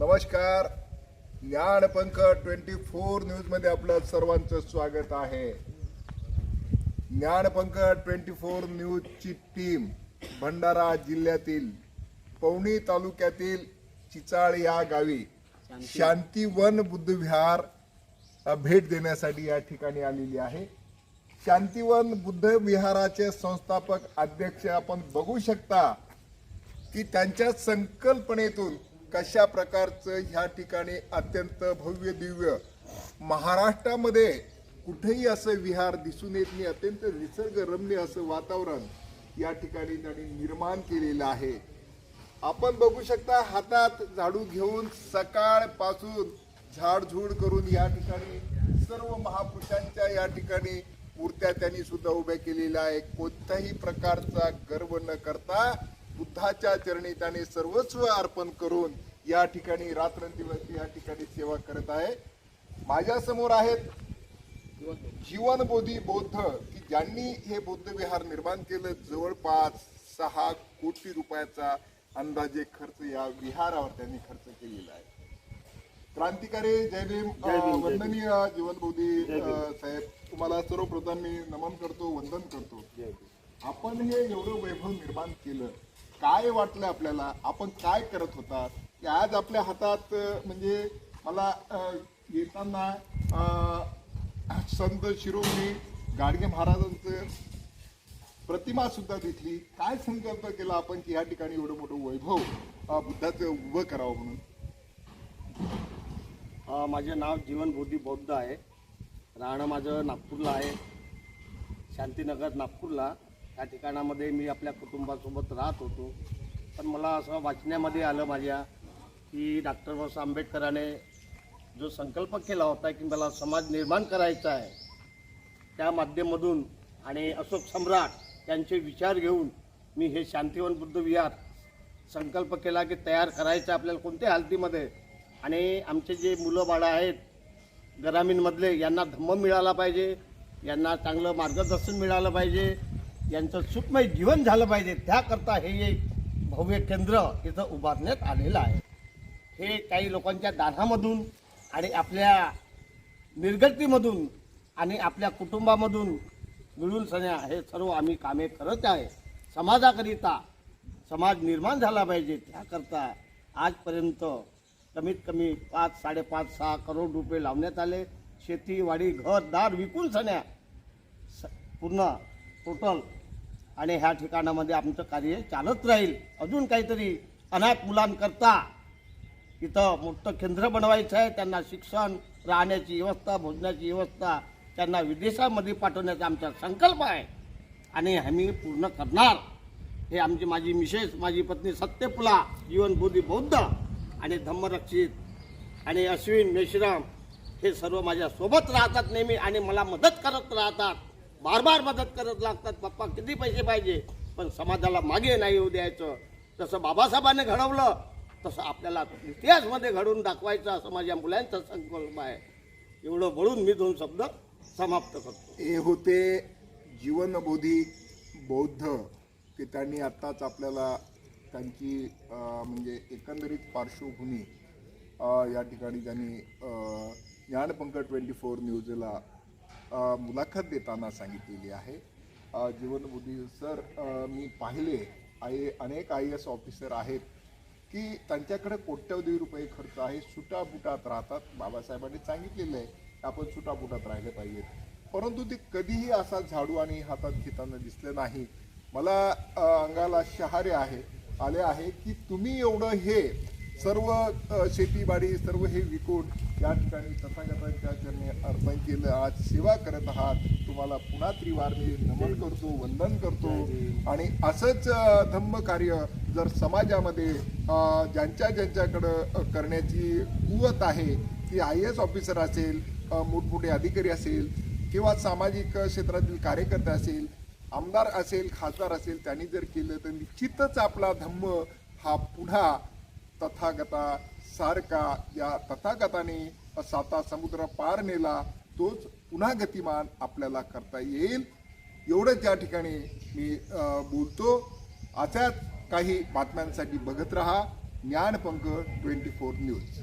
नमस्कार. ज्ञानपंख twenty four न्यूजमध्ये आपलं सर्वांचं स्वागत आहे. ज्ञानपंख ट्वेंटी फोर न्यूज ची टीम भंडारा जिल्ह्यातील पवनी तालुक्यातील चिचाळ या गावी शांतीवन बुद्धविहार भेट देण्यासाठी या ठिकाणी आलेली आहे. शांतीवन बुद्ध विहाराचे संस्थापक अध्यक्ष आपण बघू शकता की त्यांच्या संकल्पनेतून कशा प्रकारचं ह्या ठिकाणी अत्यंत भव्य दिव्य महाराष्ट्रामध्ये कुठेही असं विहार दिसून येत नाही अत्यंत निसर्गरम्य असं वातावरण या ठिकाणी त्यांनी निर्माण केलेलं आहे. आपण बघू शकता हातात झाडू घेऊन सकाळपासून झाडझूड करून या ठिकाणी सर्व महापुरुषांच्या या ठिकाणी मूर्त्या त्यांनी सुद्धा उभ्या केलेल्या आहे कोणत्याही प्रकारचा गर्व न करता बुद्धाच्या चरणी त्याने सर्वस्व अर्पण करून या ठिकाणी रात्रंदिवस या ठिकाणी सेवा करत आहे. माझ्यासमोर आहेत जीवनबोधी बौद्ध की ज्यांनी हे बौद्ध विहार निर्माण केलं. जवळपास सहा कोटी रुपयाचा अंदाजे खर्च या विहारावर त्यांनी खर्च केलेला आहे. क्रांतिकारी जय भीम अं, वंदनीय जीवनबोधी साहेब तुम्हाला सर्वप्रथम मी नमन करतो वंदन करतो. आपण हे एवढं वैभव निर्माण केलं काय वाटलं आपल्याला? आपण काय करत होता? की आज आपल्या हातात म्हणजे मला येताना संत शिरोमणी गाडगे महाराजांचं प्रतिमा सुद्धा दिसली. काय संकल्प केला आपण की या ठिकाणी एवढं मोठं वैभव बुद्धाचं उभं करावं म्हणून? माझे नाव जीवन बोधी बौद्ध आहे. राहणं माझं नागपूरला आहे. शांतीनगर नागपूरला. त्या ठिकाणामध्ये मी आपल्या कुटुंबासोबत राहत होतो. पण मला असं वाचण्यामध्ये आलं माझ्या की डॉक्टर बाबासाहेब आंबेडकराने जो संकल्प केला होता की मला समाज निर्माण करायचा आहे त्या माध्यमातून आणि अशोक सम्राट यांचे विचार घेऊन मी हे शांतीवन बुद्ध विहार संकल्प केला की तयार करायचं आपल्याला कोणत्या हालतीमध्ये आणि आमचे जे मुलं बाळं आहेत ग्रामीणमधले यांना धम्म मिळाला पाहिजे यांना चांगलं मार्गदर्शन मिळालं पाहिजे यांचं सुखमय जीवन झालं पाहिजे. त्याकरता हे एक भव्य केंद्र इथं उभारण्यात आलेलं आहे. हे काही लोकांच्या दानामधून आणि आपल्या निर्गतीमधून आणि आपल्या कुटुंबामधून मिळून सण्या हे सर्व आम्ही कामे करत आहे. समाजाकरिता समाज निर्माण झाला पाहिजे. त्याकरता आजपर्यंत कमीत कमी पाच साडेपाच सहा करोड रुपये लावण्यात आले. शेतीवाडी घरदार घर दार विकून सण्या स पूर्ण टोटल आणि ह्या ठिकाणामध्ये आमचं कार्य चालत राहील. अजून काहीतरी अनाथ मुलांकरता इथं मोठं केंद्र बनवायचं आहे. त्यांना शिक्षण राहण्याची व्यवस्था भोजनाची व्यवस्था त्यांना विदेशामध्ये पाठवण्याचा आमचा संकल्प आहे. आणि आम्ही पूर्ण करणार. हे आमची माझी मिसेस माझी पत्नी सत्यपुला जीवनबोधी बौद्ध आणि धम्मरक्षित आणि अश्विन मेश्राम हे सर्व माझ्यासोबत राहतात नेहमी आणि मला मदत करत राहतात. बार बार मदत करत लागतात पप्पा किती पैसे पाहिजे? पण समाजाला मागे नाही येऊ द्यायचं. जसं बाबासाहेबांनी घडवलं तसं आपल्याला इतिहासमध्ये घडवून दाखवायचं असं माझ्या मुलांचा संकल्प आहे. एवढं बोलून मी दोन शब्द समाप्त करतो. हे होते जीवनबोधी बौद्ध. की त्यांनी आत्ताच आपल्याला त्यांची म्हणजे एकंदरीत पार्श्वभूमी या ठिकाणी त्यांनी अं, ट्वेंटी फोर न्यूजला मुलाखत देताना सांगितलेली आहे. जीवनबुद्धी सर मी पाहिले आय अनेक आय एस ऑफिसर आहेत की त्यांच्याकडे कोट्यवधी रुपये खर्च आहे सुटाबुटात राहतात बाबासाहेबांनी सांगितलेलं आहे आपण सुटाबुटात राहिले पाहिजेत. परंतु ते कधीही असा झाडू आणि हातात घेताना दिसले नाही. मला अंगाला शहारे आहे आले आहे की तुम्ही एवढं हे सर्व शेतीबाडी सर्व हे विकून या ठिकाणी तथागतांच्या चरणी अर्पण केलं. आज सेवा करत आहात. तुम्हाला पुन्हा त्रिवार मी नमन करतो वंदन करतो. आणि असंच धम्म कार्य जर समाजामध्ये ज्यांच्या ज्यांच्याकडं करण्याची कुवत आहे ती आय एस ऑफिसर असेल मोठमोठे अधिकारी असेल किंवा सामाजिक क्षेत्रातील कार्यकर्ते असेल आमदार असेल खासदार असेल त्यांनी जर केलं तर निश्चितच आपला धम्म हा पुन्हा तथागता सारखा या तथागताने साता समुद्र पार नेला तोच पुन्हा गतिमान आपल्याला करता येईल. एवढंच या ठिकाणी मी बोलतो. अशाच काही बातम्यांसाठी बघत रहा. Dnyanpankh twenty four news.